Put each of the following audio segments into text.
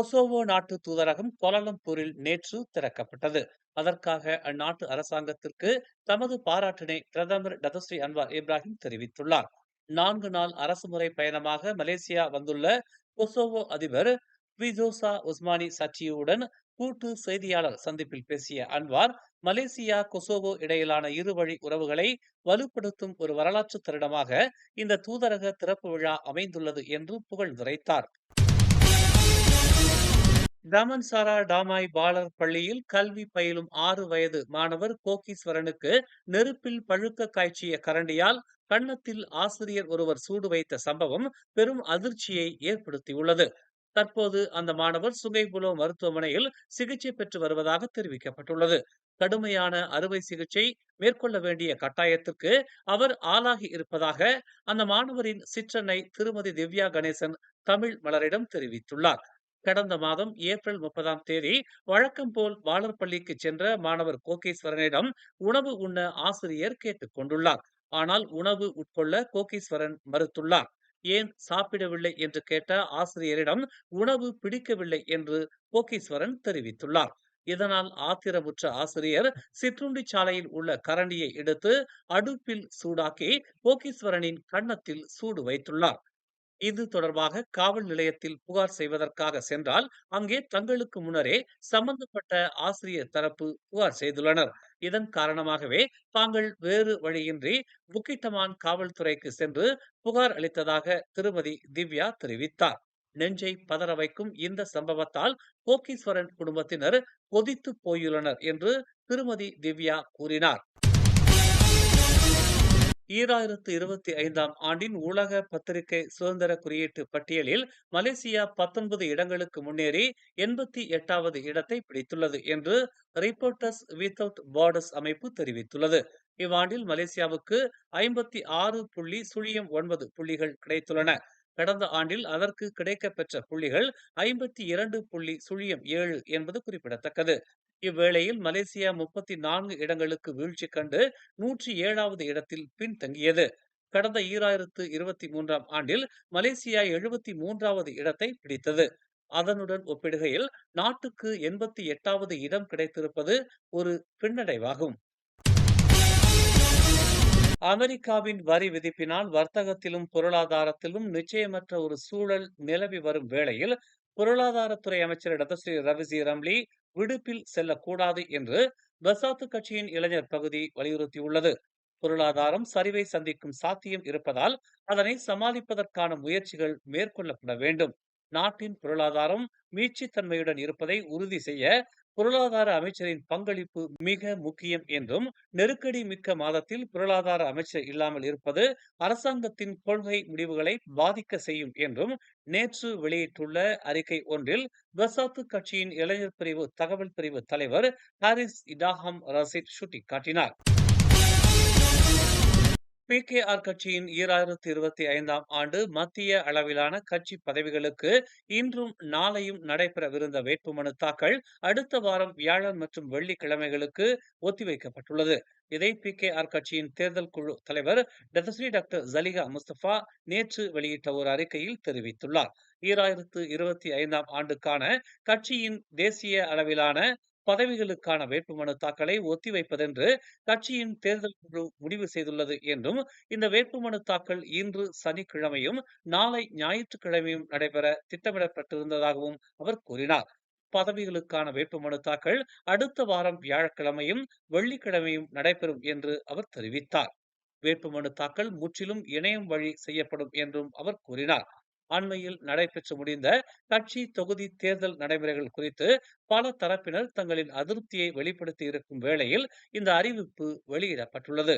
Kosovo நாட்டு தூதரகம் கோலாலம்பூரில் நேற்று திறக்கப்பட்டது. அதற்காக அந்நாட்டு அரசாங்கத்திற்கு தமது பாராட்டினை பிரதமர் டதஸ்ரீ அன்வார் இப்ராஹிம் தெரிவித்துள்ளார். நான்கு நாள் அரசுமுறை பயணமாக மலேசியா வந்துள்ள கொசோவோ அதிபர் விஜோசா உஸ்மானி சச்சியுடன் கூட்டு செய்தியாளர் சந்திப்பில் பேசிய அன்வார் மலேசியா கொசோவோ இடையிலான இருவழி உறவுகளை வலுப்படுத்தும் ஒரு வரலாற்று தருணமாக இந்த தூதரக திறப்பு விழா அமைந்துள்ளது என்று புகழ்ந்துரைத்தார். தமன்சாரா டாமாய் பாலர் பள்ளியில் கல்வி பயிலும் ஆறு வயது மாணவர் கோகீஸ்வரனுக்கு நெருப்பில் பழுக்க காய்ச்சிய கரண்டியால் கன்னத்தில் ஆசிரியர் ஒருவர் சூடு வைத்த சம்பவம் பெரும் அதிர்ச்சியை ஏற்படுத்தியுள்ளது. தற்போது அந்த மாணவர் சுகைபுலோ மருத்துவமனையில் சிகிச்சை பெற்று வருவதாக தெரிவிக்கப்பட்டுள்ளது. கடுமையான அறுவை சிகிச்சை மேற்கொள்ள வேண்டிய கட்டாயத்திற்கு அவர் ஆளாகி இருப்பதாக அந்த மாணவரின் சிற்றனை திருமதி திவ்யா கணேசன் தமிழ் மலரிடம் தெரிவித்துள்ளார். கடந்த மாதம் ஏப்ரல் முப்பதாம் தேதி வழக்கம் போல் பாலர் பள்ளிக்கு சென்ற மாணவர் கோகேஸ்வரனிடம் உணவு உண்ண ஆசிரியர் கேட்டுக் கொண்டுள்ளார். ஆனால் உணவு உட்கொள்ள கோகேஸ்வரன் மறுத்துள்ளார். ஏன் சாப்பிடவில்லை? என்று கேட்ட ஆசிரியரிடம் உணவு பிடிக்கவில்லை என்று கோகீஸ்வரன் தெரிவித்துள்ளார். இதனால் ஆத்திரமுற்ற ஆசிரியர் சிற்றுண்டி சாலையில் உள்ள கரண்டியை எடுத்து அடுப்பில் சூடாக்கி கோகீஸ்வரனின் கன்னத்தில் சூடு வைத்துள்ளார். இது தொடர்பாக காவல் நிலையத்தில் புகார் செய்வதற்காக சென்றால் அங்கே தங்களுக்கு முன்னரே சம்பந்தப்பட்ட ஆசிரியர் தரப்பு புகார் செய்துள்ளனர். இதன் காரணமாகவே தாங்கள் வேறு வழியின்றி புக்கிட்டமான் காவல்துறைக்கு சென்று புகார் அளித்ததாக திருமதி திவ்யா தெரிவித்தார். நெஞ்சை பதற வைக்கும் இந்த சம்பவத்தால் கோகீஸ்வரன் குடும்பத்தினர் கொதித்து போயுள்ளனர் என்று திருமதி திவ்யா கூறினார். ஈராயிரத்து இருபத்தி ஐந்தாம் ஆண்டின் உலக பத்திரிகை சுதந்திர குறியீட்டு பட்டியலில் மலேசியா பத்தொன்பது இடங்களுக்கு முன்னேறி எண்பத்தி எட்டாவது இடத்தை பிடித்துள்ளது என்று ரிப்போர்ட்டர்ஸ் வித்தவுட் பார்டர்ஸ் அமைப்பு தெரிவித்துள்ளது. இவ்வாண்டில் மலேசியாவுக்கு ஐம்பத்தி ஆறு புள்ளி சுழியம் ஒன்பது புள்ளிகள் கிடைத்துள்ளன. கடந்த ஆண்டில் அதற்கு கிடைக்கப்பெற்ற புள்ளிகள் ஐம்பத்தி இரண்டு புள்ளி சுழியம் ஏழு என்பது குறிப்பிடத்தக்கது. இவ்வேளையில் மலேசியா முப்பத்தி நான்கு இடங்களுக்கு வீழ்ச்சி கண்டு நூற்றி ஏழாவது இடத்தில் பின்தங்கியது. கடந்த ஈராயிரத்து இருபத்தி மூன்றாம் ஆண்டில் மலேசியா எழுபத்தி மூன்றாவது இடத்தை பிடித்தது. அதனுடன் ஒப்பிடுகையில் நாட்டுக்கு எண்பத்தி எட்டாவது இடம் கிடைத்திருப்பது ஒரு பின்னடைவாகும். அமெரிக்காவின் வரி விதிப்பினால் வர்த்தகத்திலும் பொருளாதாரத்திலும் நிச்சயமற்ற ஒரு சூழல் நிலவி வரும் வேளையில் பொருளாதாரத்துறை அமைச்சர் ஸ்ரீ ரவிசி ரம்லி விடுப்பில் செல்லக்கூடாது என்று பசாத்து கட்சியின் இளைஞர் பகுதி வலியுறுத்தியுள்ளது. பொருளாதாரம் சரிவை சந்திக்கும் சாத்தியம் இருப்பதால் அதனை சமாளிப்பதற்கான முயற்சிகள் மேற்கொள்ளப்பட வேண்டும். நாட்டின் பொருளாதாரம் மீட்சித்தன்மையுடன் இருப்பதை உறுதி செய்ய பொருளாதார அமைச்சரின் பங்களிப்பு மிக முக்கியம் என்றும் நெருக்கடி மிக்க மாதத்தில் பொருளாதார அமைச்சர் இல்லாமல் இருப்பது அரசாங்கத்தின் கொள்கை முடிவுகளை பாதிக்க செய்யும் என்றும் நேற்று வெளியிட்டுள்ள அறிக்கை ஒன்றில் பிரசாத்து கட்சியின் இளைஞர் பிரிவு தகவல் பிரிவு தலைவர் ஹாரிஸ் இடாஹம் ரசித் சுட்டிக்காட்டினார். பி. கே. ஆர். கட்சியின் ஈராயிரத்தி இருபத்தி ஐந்தாம் ஆண்டு மத்திய அளவிலான கட்சி பதவிகளுக்கு இன்றும் நாளையும் நடைபெறவிருந்த வேட்புமனு தாக்கல் அடுத்த வாரம் வியாழன் மற்றும் வெள்ளிக்கிழமைகளுக்கு ஒத்திவைக்கப்பட்டுள்ளது. இதை பி. கே. ஆர். கட்சியின் தேர்தல் குழு தலைவர் டெதஸ்ரீ டாக்டர் ஜலிகா முஸ்தபா நேற்று வெளியிட்ட ஒரு அறிக்கையில் தெரிவித்துள்ளார். ஈராயிரத்து இருபத்தி ஐந்தாம் ஆண்டுக்கான கட்சியின் தேசிய அளவிலான பதவிகளுக்கான வேட்புமனு தாக்கலை ஒத்திவைப்பதென்று கட்சியின் தேர்தல் குழு முடிவு செய்துள்ளது என்றும் இந்த வேட்புமனு தாக்கல் இன்று சனிக்கிழமையும் நாளை ஞாயிற்றுக்கிழமையும் நடைபெற திட்டமிடப்பட்டிருந்ததாகவும் அவர் கூறினார். பதவிகளுக்கான வேட்புமனு தாக்கல் அடுத்த வாரம் வியாழக்கிழமையும் வெள்ளிக்கிழமையும் நடைபெறும் என்று அவர் தெரிவித்தார். வேட்புமனு தாக்கல் முற்றிலும் இணையம் வழி செய்யப்படும் என்றும் அவர் கூறினார். அண்மையில் நடைபெற்று முடிந்த கட்சி தொகுதி தேர்தல் நடைமுறைகள் குறித்து பல தரப்பினர் தங்களின் அதிருப்தியை வெளிப்படுத்தி இருக்கும் வேளையில் இந்த அறிவிப்பு வெளியிடப்பட்டுள்ளது.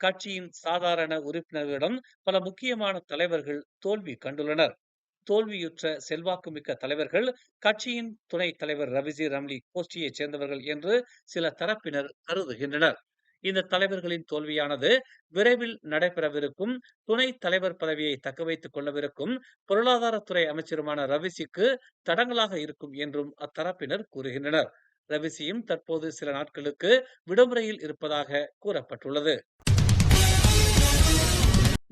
கட்சியின் சாதாரண உறுப்பினர்களிடம் பல முக்கியமான தலைவர்கள் தோல்வி கண்டுள்ளனர். தோல்வியுற்ற செல்வாக்குமிக்க தலைவர்கள் கட்சியின் துணைத் தலைவர் ரவிஜி ரம்லி கோஷ்டியைச் சேர்ந்தவர்கள் என்று சில தரப்பினர் கருதுகின்றனர். இந்த தலைவர்களின் தோல்வியானது விரைவில் நடைபெறவிருக்கும். துணை தலைவர் பதவியை தக்கவைத்துக் கொள்ளவிருக்கும். பொருளாதாரத்துறை அமைச்சருமான ரவிசிக்கு தடங்களாக இருக்கும் என்றும் அத்தரப்பினர் கூறுகின்றனர். ரவிசியும் தற்போது சில நாட்களுக்கு விடுமுறையில் இருப்பதாக கூறப்பட்டுள்ளது.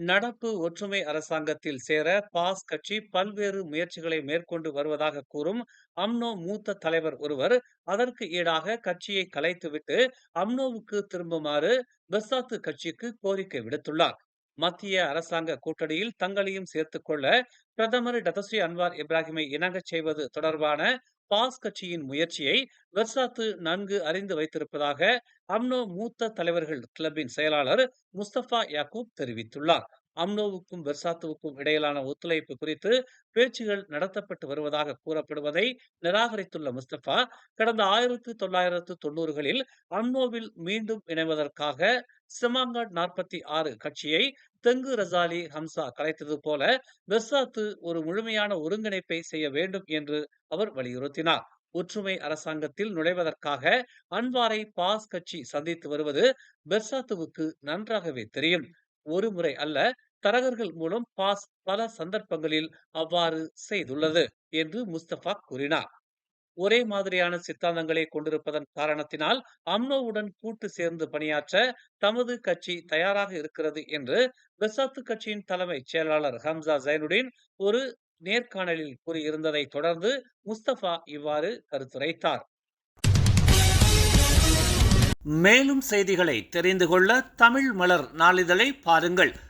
நடப்பு ஒற்றுமை அரசாங்கத்தில் சேர பாஸ் கட்சி பல்வேறு முயற்சிகளை மேற்கொண்டு வருவதாக கூறும் அம்னோ மூத்த தலைவர் ஒருவர். அதற்கு ஈடாக கட்சியை கலைத்துவிட்டு அம்னோவுக்கு திரும்புமாறு பெசாத்து கட்சிக்கு கோரிக்கை விடுத்துள்ளார். மத்திய அரசாங்க கூட்டணியில் தங்களையும் சேர்த்துக் கொள்ள பிரதமர் டதசி அன்வார் இப்ராஹிமை இணங்கச் செய்வது தொடர்பான பாஸ் கட்சியின் முயற்சியை வெர்சாத்து நன்கு அறிந்து வைத்திருப்பதாக அம்னோ மூத்த தலைவர்கள் கிளப்பின் செயலாளர் முஸ்தபா யாக்கூப் தெரிவித்துள்ளார். அம்னோவுக்கும் வெர்சாத்துவுக்கும் இடையிலான ஒத்துழைப்பு குறித்து பேச்சுகள் நடத்தப்பட்டு வருவதாக கூறப்படுவதை நிராகரித்துள்ள முஸ்தபா கடந்த ஆயிரத்தி தொள்ளாயிரத்து தொண்ணூறுகளில் அம்னோவில் மீண்டும் இணைவதற்காக சிமாங்காட் நாற்பத்தி ஆறு கட்சியை தெங்கு ரசாலி ஹம்சா கலைத்தது போல வெர்சாத்து ஒரு முழுமையான ஒருங்கிணைப்பை செய்ய வேண்டும் என்று அவர் வலியுறுத்தினார். ஒற்றுமை அரசாங்கத்தில் நுழைவதற்காக அன்வாரை பாஸ் கட்சி சந்தித்து வருவது பெர்சாத்துவுக்கு நன்றாகவே தெரியும். ஒரு முறை அல்ல தரகர்கள் மூலம் பாஸ் பல சந்தர்ப்பங்களில் அவ்வாறு செய்துள்ளது என்று முஸ்தபா கூறினார். ஒரே மாதிரியான சித்தாந்தங்களை கொண்டிருப்பதன் காரணத்தினால் அம்னோவுடன் கூட்டு சேர்ந்து பணியாற்ற தமது கட்சி தயாராக இருக்கிறது என்று பெசாத்து கட்சியின் தலைமைச் செயலாளர் ஹம்சா ஜைனுடீன் ஒரு நேர்காணலில் கூறியிருந்ததை தொடர்ந்து முஸ்தபா இவ்வாறு கருத்துரைத்தார். மேலும் செய்திகளை தெரிந்து கொள்ள தமிழ் மலர் நாளிதழை பாருங்கள்.